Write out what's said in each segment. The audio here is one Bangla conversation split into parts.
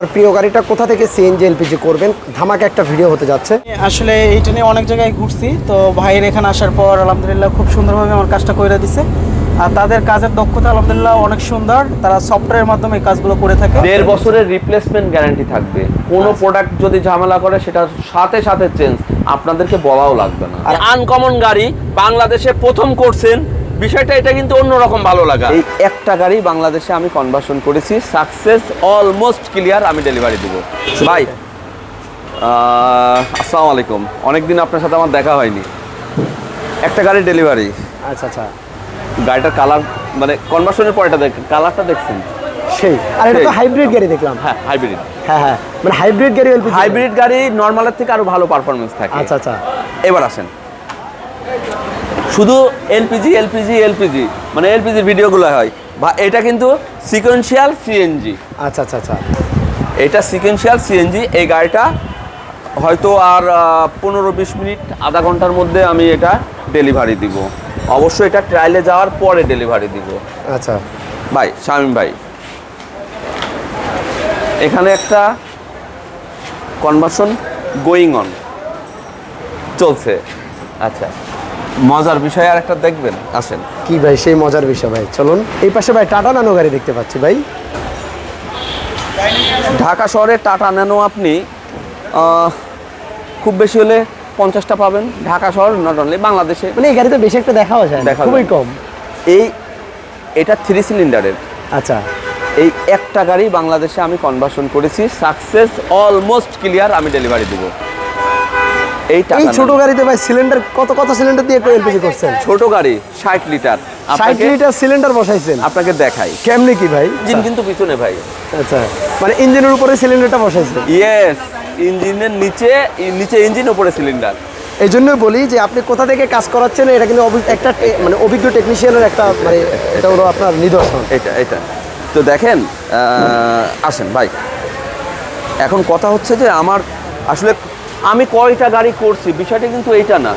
প্রিয় গাড়িটা কোথা থেকে সিএনজি এলপিজি করবেন? ধামাকা একটা ভিডিও হতে যাচ্ছে। আসলে এইটা নিয়ে অনেক জায়গায় ঘুরছি। তো ভাইয়ের এখানে আসার পর আলহামদুলিল্লাহ খুব সুন্দরভাবে আমার কাজটা করে দিছে। আর তাদের কাজের দক্ষতা আলহামদুলিল্লাহ অনেক সুন্দর। তারা সফটওয়্যারের মাধ্যমে এই কাজগুলো করে থাকে। দেড় বছরের রিপ্লেসমেন্ট গ্যারান্টি থাকবে। কোনো প্রোডাক্ট যদি ঝামেলা করে সেটা সাথে সাথে চেঞ্জ আপনাদেরকে বলাও লাগবে না। আর আনকমন গাড়ি বাংলাদেশে প্রথম করছেন। বিষয়টা এটা কিন্তু অন্যরকম ভালো লাগা। এই একটা গাড়ি বাংলাদেশে আমি কনভার্সন করেছি। সাকসেস অলমোস্ট ক্লিয়ার আমি ডেলিভারি দিব। ভাই আসসালামু আলাইকুম। অনেকদিন আপনার সাথে আমার দেখা হয়নি। একটা গাড়ি ডেলিভারি আচ্ছা আচ্ছা। গাড়িটার কালার মানে কনভার্সনের পর এটা দেখ কালারটা দেখছেন? সেই। আর এটা তো হাইব্রিড গাড়ি দেখলাম। হ্যাঁ হাইব্রিড হ্যাঁ হ্যাঁ। মানে হাইব্রিড গাড়ি হাইব্রিড গাড়ি নর্মালের থেকে আরও ভালো পারফরমেন্স থাকে। আচ্ছা আচ্ছা। এবার আসেন। শুধু এলপিজি এলপিজি এলপিজি মানে এলপিজির ভিডিওগুলো হয়। বা এটা কিন্তু সিকোয়েন্সিয়াল সিএনজি আচ্ছা আচ্ছা আচ্ছা। এটা সিকোয়েন্সিয়াল সিএনজি এই গাড়িটা হয়তো আর পনেরো বিশ মিনিট আধা ঘণ্টার মধ্যে আমি এটা ডেলিভারি দিব। অবশ্যই এটা ট্রায়ালে যাওয়ার পরে ডেলিভারি দিব। আচ্ছা। ভাই শামীম ভাই এখানে একটা কনভার্সন গোয়িং অন চলছে। আচ্ছা। মজার বিষয় আর একটা দেখবেন আসেন। কি ভাই সেই মজার বিষয় ভাই? চলুন। এই পাশে ভাই টাটা নানো গাড়ি দেখতে পাচ্ছি ভাই। ঢাকা শহরে টাটা ন্যানো আপনি খুব বেশি হলে পঞ্চাশটা পাবেন। ঢাকা শহর নট অনলি বাংলাদেশে। মানে এই গাড়িতে বেশি একটা দেখাও যায় দেখা খুবই কম। এই এটা থ্রি সিলিন্ডারের আচ্ছা। এই একটা গাড়ি বাংলাদেশে আমি কনভার্সন করেছি। সাকসেস অলমোস্ট ক্লিয়ার আমি ডেলিভারি দিব। এই এই ছোট গাড়িতে ভাই সিলিন্ডার কত কত সিলিন্ডার দিয়ে এলপিজি করছেন? ছোট গাড়ি ষাট লিটার। ষাট আপনাকে লিটার সিলিন্ডার বসাইছেন? আপনাকে দেখাই। কেমনি কি ভাই? ইঞ্জিন কিন্তু পিছনে ভাই। আচ্ছা মানে ইঞ্জিনের উপরে সিলিন্ডারটা বসাইছেন? ইয়েস ইঞ্জিনের নিচে নিচে ইঞ্জিন উপরে সিলিন্ডার এই জন্যই বলি যে আপনি কোথা থেকে কাজ করাচ্ছেন এটা কিন্তু একটা মানে অভিজ্ঞ টেকনিশিয়ানের একটা মানে এটা হলো আপনার নিদর্শন। এটা এটা। তো দেখেন আসেন ভাই। এখন কথা হচ্ছে যে আমার আসলে আমি কয়টা গাড়ি করছি? বিষয়টা কিন্তু এইটা না।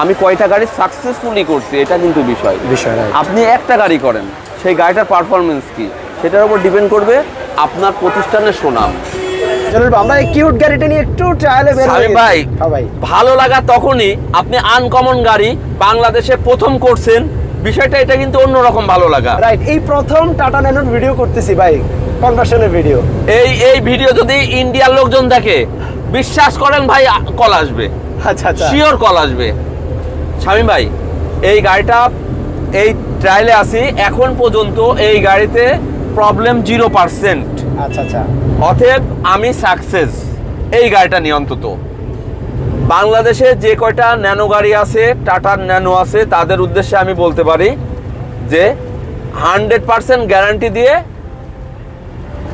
আমি কয়টা গাড়ি সাকসেসফুলি করছি এটা কিন্তু বিষয়। বিষয়, আপনি একটা গাড়ি করেন সেই গাড়িটার পারফরমেন্স কি? সেটার উপর ডিপেন্ড করবে আপনার প্রতিষ্ঠানের সুনাম। আমরা এই কিউট গাড়িটা নিয়ে একটু ট্রায়ালে বের হয়ে ভাই ভাই। ভালো লাগা তখনই আপনি আনকমন গাড়ি বাংলাদেশে প্রথম করছেন বিষয়টা এটা কিন্তু অন্যরকম ভালো লাগা। রাইট এই প্রথম টাটা ন্যানোর ভিডিও করতেছি ভাই কনভার্সনের ভিডিও এই এই ভিডিও যদি ইন্ডিয়ার লোকজন দেখে বিশ্বাস করেন ভাই কল আসবে। আচ্ছা আচ্ছা। শিওর কল আসবে। স্বামী ভাই এই গাড়িটা এই ট্রায়ালে আসি এখন পর্যন্ত এই গাড়িতে প্রবলেম জিরো পার্সেন্ট আচ্ছা আচ্ছা। অতএব আমি সাকসেস এই গাড়িটা নিয়ে অন্তত। বাংলাদেশে যে কয়টা ন্যানো গাড়ি আছে টাটার ন্যানো আছে তাদের উদ্দেশ্যে আমি বলতে পারি যে হান্ড্রেড পার্সেন্ট গ্যারান্টি দিয়ে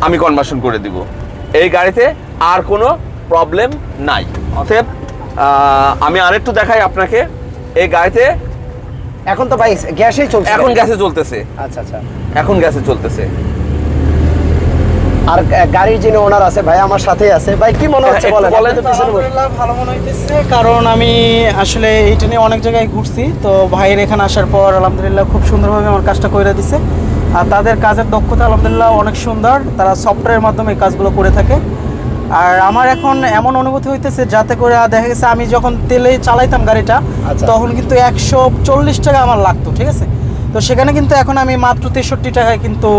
আমি কনভার্সন করে দিব। এই গাড়িতে আর কোনো প্রবলেম নাই। অতএব আমি আরেকটু দেখাই আপনাকে। এই গাড়িতে এখন তো ভাই গ্যাসেই চলছে। এখন গ্যাসে চলতেছে। আচ্ছা আচ্ছা। এখন গ্যাসে চলতেছে। আর গাড়ির যিনি ওনার আছে ভাই আমার সাথেই আছে। ভাই কি মনে হচ্ছে? বলেন বলেন। তো পিছনে বসে- ভালো মনে হইতেছে। কারণ আমি আসলে এইটা নিয়ে অনেক জায়গায় ঘুরছি। তো ভাইয়ের এখানে আসার পর আলহামদুলিল্লাহ খুব সুন্দরভাবে আমার কাজটা করে দিছে। আর তাদের কাজের দক্ষতা আলহামদুলিল্লাহ অনেক সুন্দর। তারা সফটওয়্যারের মাধ্যমে এই কাজগুলো করে থাকে। আর আমার এখন এমন অনুভূতি হইতেছে যাতে করে দেখা গেছে আমি যখন তেলে চালাইতাম গাড়িটা আচ্ছা। তখন কিন্তু একশো চল্লিশ টাকা আমার লাগতো ঠিক আছে? তো সেখানে কিন্তু এখন আমি মাত্র তেষট্টি টাকায় কিন্তু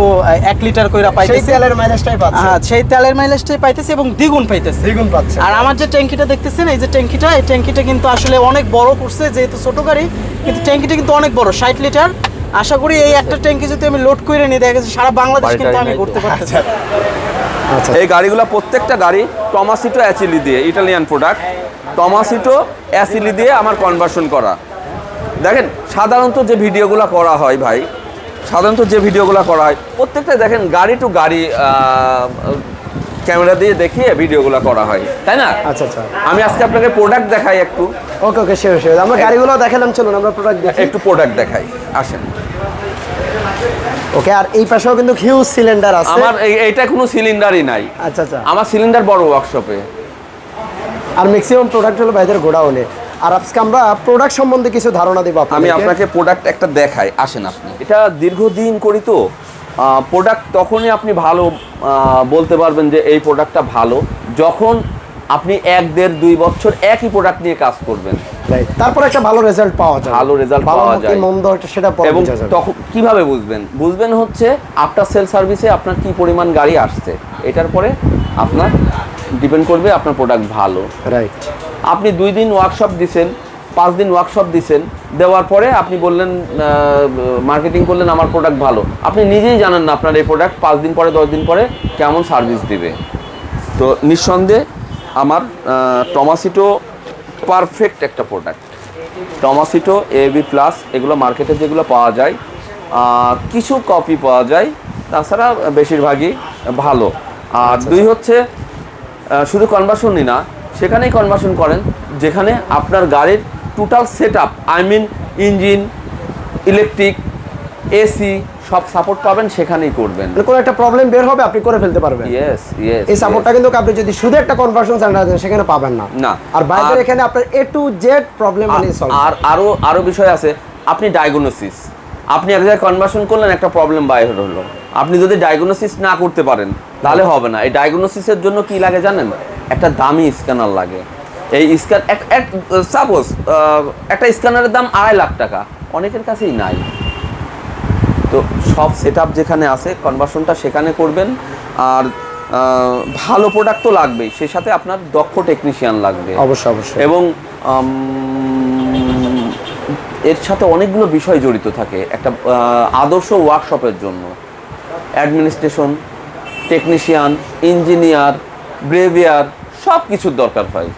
এক লিটার করে সেই পাইতেছি। তেলের মাইলেজটাই পাচ্ছে হ্যাঁ সেই তেলের মাইলেজটাই পাইতেছি এবং দ্বিগুণ পাইতেছি। দ্বিগুণ পাচ্ছে আর আমার যে ট্যাঙ্কিটা দেখতেছেন এই যে ট্যাঙ্কিটা এই ট্যাঙ্কিটা কিন্তু আসলে অনেক বড় করছে যেহেতু ছোট গাড়ি কিন্তু ট্যাঙ্কিটা কিন্তু অনেক বড় ষাট লিটার। আশা করি এই একটা ট্যাঙ্কি যদি আমি লোড করে নিই দেখা গেছে সারা বাংলাদেশ কিন্তু আমি। করতে পারতেছি। আচ্ছা। এই গাড়িগুলো প্রত্যেকটা গাড়ি টমাসিটো অ্যাচিলি দিয়ে ইটালিয়ান প্রোডাক্ট টমাসিটো অ্যাসিলি দিয়ে আমার কনভার্সন করা। দেখেন সাধারণত যে ভিডিওগুলো করা হয় ভাই সাধারণত যে ভিডিওগুলো করা হয় প্রত্যেকটা দেখেন গাড়ি টু গাড়ি ক্যামেরা দিয়ে দেখিয়ে ভিডিওগুলো করা হয়। তাই না? আচ্ছা আচ্ছা। আমি আজকে আপনাকে প্রোডাক্ট দেখাই একটু। ওকে ওকে শিওর শিওর আমরা গাড়িগুলো দেখালাম চলুন আমরা প্রোডাক্ট দেখি। একটু প্রোডাক্ট দেখাই আসেন। ওকে আর এই পাশেও কিন্তু হিউজ সিলিন্ডার আছে। আমার এইটা কোনো সিলিন্ডারই নাই। আচ্ছা আচ্ছা। আমার সিলিন্ডার বড় ওয়ার্কশপে আর ম্যাক্সিমাম প্রোডাক্ট হলো ভাইদের গোডাউনে আর আজকে আমরা প্রোডাক্ট সম্বন্ধে কিছু ধারণা দেবো আমি আপনাকে প্রোডাক্ট একটা দেখাই আসেন আপনি। এটা দীর্ঘদিন করি তো প্রোডাক্ট তখনই আপনি ভালো বলতে পারবেন যে এই প্রোডাক্টটা ভালো। যখন আপনি এক দেড় দুই বছর একই প্রোডাক্ট নিয়ে কাজ করবেন। রাইট তারপর একটা ভালো রেজাল্ট পাওয়া যায় ভালো রেজাল্ট পাওয়া যায়। মন্দ সেটা এবং তখন কীভাবে বুঝবেন? বুঝবেন হচ্ছে আফটার সেল সার্ভিসে আপনার কি পরিমাণ গাড়ি আসছে। এটার পরে আপনার ডিপেন্ড করবে আপনার প্রোডাক্ট ভালো। রাইট আপনি দুই দিন ওয়ার্কশপ দিছেন পাঁচ দিন ওয়ার্কশপ দিছেন দেওয়ার পরে আপনি বললেন মার্কেটিং করলেন আমার প্রোডাক্ট ভালো। আপনি নিজেই জানেন না আপনার এই প্রোডাক্ট পাঁচ দিন পরে দশ দিন পরে কেমন সার্ভিস দিবে। তো নিঃসন্দেহে আমার টমাসিটো পারফেক্ট একটা প্রোডাক্ট টমাসিটো এ বি প্লাস এগুলো মার্কেটে যেগুলো পাওয়া যায় কিছু কপি পাওয়া যায় তাছাড়া বেশিরভাগই ভালো। আর দুই হচ্ছে শুধু কনভার্সনই না সেখানেই কনভার্সন করেন যেখানে আপনার গাড়ির total set up I mean engine electric AC সব সাপোর্ট পাবেন সেখানেই করবেন। কোনো একটা প্রবলেম বের হবে আপনি করে ফেলতে পারবেন। ইয়েস ইয়েস এই সাপোর্টটা কিন্তু আপনি যদি শুধু একটা কনভার্সন সেন্টার দেন সেখানে পাবেন না। না। আর বাইরের এখানে আপনার এ টু জেড প্রবলেম মানে সলভ আর আরও আরও বিষয় আছে আপনি ডায়াগনোসিস আপনি এক জায়গায় কনভার্সন করলেন একটা প্রবলেম বাইর হলো। আপনি যদি ডায়াগনোসিস না করতে পারেন তাহলে হবে না। এই ডায়াগনোসিসের জন্য কি লাগে জানেন? একটা দামি স্ক্যানার লাগে। এই স্ক্যান এক সাপোজ একটা স্ক্যানারের দাম আড়াই লাখ টাকা। অনেকের কাছেই নাই। সব সেট যেখানে আছে কনভার্সনটা সেখানে করবেন। আর ভালো প্রোডাক্ট তো লাগবেই সেই সাথে আপনার দক্ষ টেকনিশিয়ান লাগবে। অবশ্যই অবশ্যই। এবং এর সাথে অনেকগুলো বিষয় জড়িত থাকে। একটা আদর্শ ওয়ার্কশপের জন্য। অ্যাডমিনিস্ট্রেশন টেকনিশিয়ান ইঞ্জিনিয়ার ব্রেভিয়ার সব কিছুর দরকার হয়।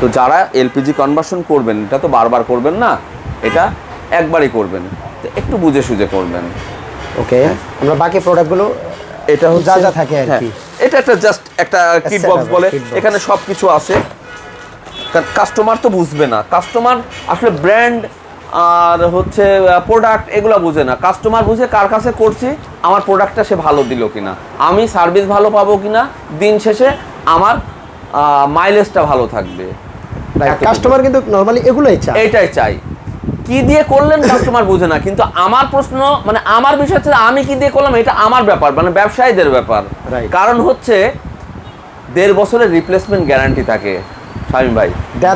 তো যারা এলপিজি কনভার্সন করবেন এটা তো বারবার করবেন না এটা একবারই করবেন। তো একটু বুঝে সুঝে করবেন। ওকে আমরা বাকি প্রোডাক্টগুলো এটা হচ্ছে যা যা থাকে আর হ্যাঁ, কি। এটা একটা জাস্ট একটা কিট বক্স বলে। এখানে সব কিছু আছে কাস্টমার তো বুঝবে না। কাস্টমার আসলে ব্র্যান্ড আর হচ্ছে প্রোডাক্ট এগুলো বুঝে না। কাস্টমার বুঝে কার কাছে করছি আমার প্রোডাক্টটা সে ভালো দিল কিনা। আমি সার্ভিস ভালো পাবো কিনা দিন শেষে আমার মাইলেজটা ভালো থাকবে। কাস্টমার কিন্তু নরমালি এগুলোই চায়। এইটাই চাই। কি দিয়ে করলেন কাস্টমার বুঝে না কিন্তু আমার প্রশ্ন মানে আমার বিষয় হচ্ছে আমি কি দিয়ে করলাম এটা আমার ব্যাপার মানে ব্যবসায়ীদের ব্যাপার. কারণ হচ্ছে দেড় বছরের রিপ্লেসমেন্ট গ্যারান্টি থাকে শামীম ভাই।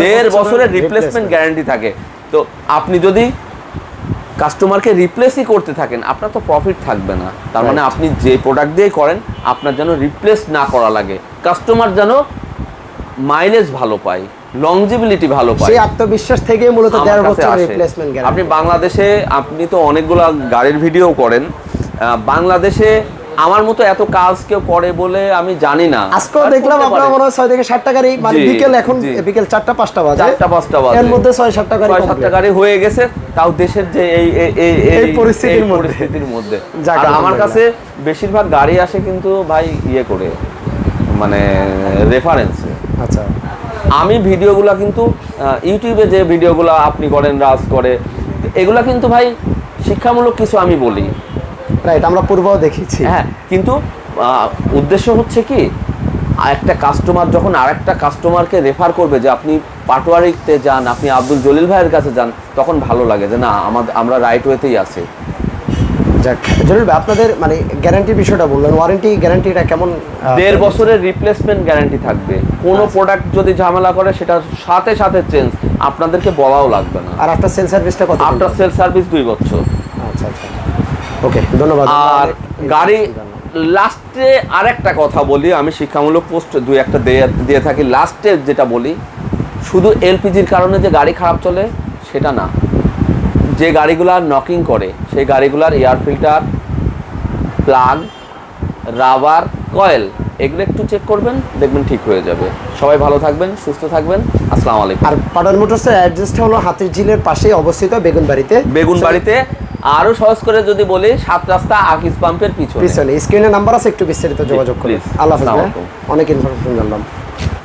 দেড় বছরের রিপ্লেসমেন্ট গ্যারান্টি থাকে। তো আপনি যদি কাস্টমারকে রিপ্লেসই করতে থাকেন আপনার তো প্রফিট থাকবে না। তার মানে আপনি যে প্রোডাক্ট দিয়ে করেন আপনার যেন রিপ্লেস না করা লাগে। কাস্টমার যেন মাইলেজ ভালো পায়। লংজিবিলিটি ভালো পায় সেই আত্মবিশ্বাস থেকেই মূলত আমার দেড় কাছে বছর আসে। রিপ্লেসমেন্ট আপনি গ্যারান্টি বাংলাদেশে আপনি তো অনেকগুলো গাড়ির ভিডিও করেন বাংলাদেশে আমার মতো এত কাজ কেউ করে বলে আমি জানি না আজকেও আর দেখলাম আপনার। মনে হয় ছয় থেকে ষাট টাকারই মানে বিকেল এখন। বিকেল চারটা পাঁচটা বাজে চারটা পাঁচটা বাজে। এর মধ্যে ছয় সাত টাকারই ছয় সাতটা। গাড়ি হয়ে গেছে তাও দেশের যে এই এই- এই এই পরিস্থিতির মধ্যে। পরিস্থিতির মধ্যে আর আমার কাছে বেশিরভাগ গাড়ি আসে কিন্তু ভাই ইয়ে করে মানে রেফারেন্সে আচ্ছা আমি ভিডিওগুলো কিন্তু ইউটিউবে যে ভিডিওগুলো আপনি করেন রাজ করে এগুলো কিন্তু ভাই শিক্ষামূলক কিছু আমি বলি। রাইট আমরা পূর্বেও দেখেছি। হ্যাঁ কিন্তু উদ্দেশ্য হচ্ছে কি একটা কাস্টমার যখন আরেকটা কাস্টমারকে রেফার করবে যে আপনি পাটোয়ারিতে যান আপনি আব্দুল জলিল ভাইয়ের কাছে যান তখন ভালো লাগে যে না আমাদের আমরা রাইট ওয়েতেই আছি। যাক জরুরি আপনাদের মানে গ্যারান্টির বিষয়টা বললেন ওয়ারেন্টি গ্যারান্টিটা কেমন দেড় বছরের রিপ্লেসমেন্ট গ্যারান্টি থাকবে। কোনো প্রোডাক্ট যদি ঝামেলা করে সেটা সাথে সাথে চেঞ্জ আপনাদেরকে বলাও লাগবে না। আর আফটার সেল সার্ভিসটা কত আফটার সেল সার্ভিস দুই বছর। আচ্ছা আচ্ছা। ওকে ধন্যবাদ। আর গাড়ি লাস্টে আরেকটা কথা বলি আমি শিক্ষামূলক পোস্ট দুই একটা দিয়ে দিয়ে থাকি। লাস্টে যেটা বলি শুধু এলপিজির কারণে যে গাড়ি খারাপ চলে সেটা না। যে গাড়িগুলার নকিং করে সেই গাড়িগুলার air filter plug rubber coil এগুলো একটু চেক করবেন দেখবেন ঠিক হয়ে যাবে। সবাই ভালো থাকবেন সুস্থ থাকবেন। আসসালামু আলাইকুম। আর পাটান মোটরসের অ্যাড্রেসটা হলো হাতির ঝিলের পাশেই অবস্থিত বেগুন বাড়িতে। বেগুন বাড়িতে আরও সহজ করে যদি বলি সাত রাস্তা আকিস পাম্পের পিছনে। পিছনে। স্ক্রিনে নাম্বার আছে একটু বিস্তারিত যোগাযোগ করুন। please. আল্লাহ হাফেজ। অনেক ইনফরমেশন জানলাম।